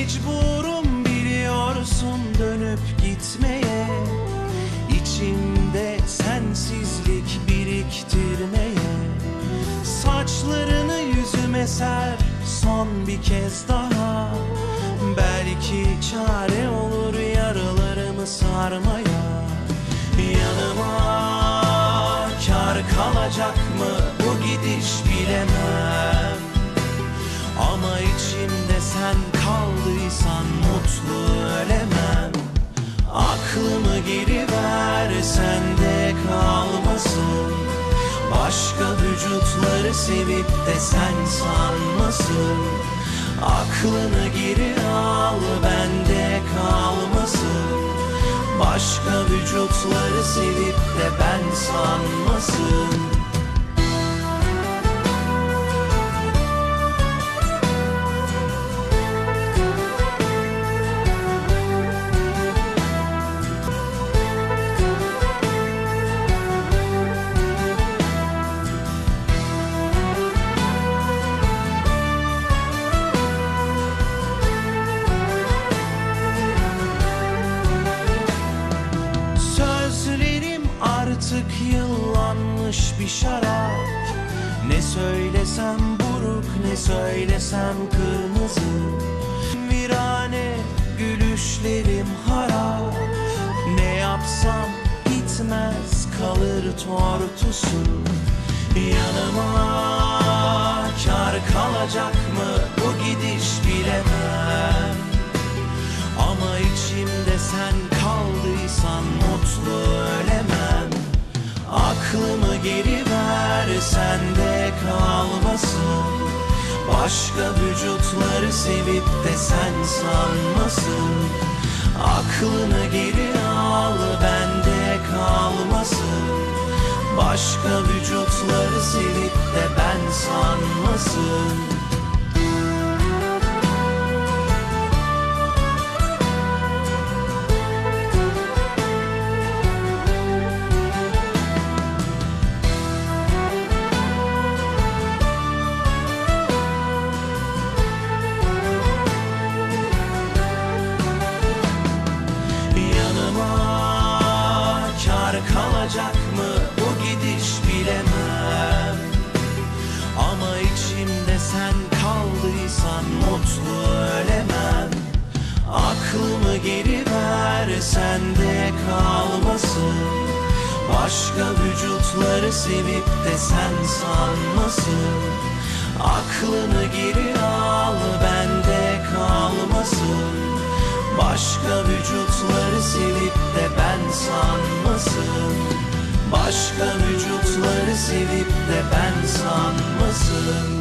Mecburum biliyorsun dönüp gitmeye. İçimde sensizlik biriktirmeye. Saçlarını yüzüme ser son bir kez daha. Belki çare olur yaralarımı sarmaya. Yanıma kar kalacak mı? Bu gidiş bilemem. Kaldıysan mutlu ölemem Aklımı geri ver sende kalmasın. Başka vücutları sevip de sen sanmasın. Aklını geri al bende kalmasın. Başka vücutları sevip de ben sanmasın artık yıllanmış bir şarap. Ne söylesem buruk ne söylesem kırmızı. Virane gülüşlerim harap. Ne yapsam gitmez kalır tortusu. Yanıma kar kalacak mı? Bu gidiş bilemem. Ama içimde sen kaldıysan sende kalmasın. Başka vücutları sevip de sen sanmasın. Aklını geri al bende kalmasın. Başka vücutları sevip de ben sanmasın mutlu ölemem Aklımı geri ver sende kalmasın. Başka vücutları sevip de sen sanmasın. Aklını geri al bende kalmasın. Başka vücutları sevip de ben sanmasın. Başka vücutları sevip de ben sanmasın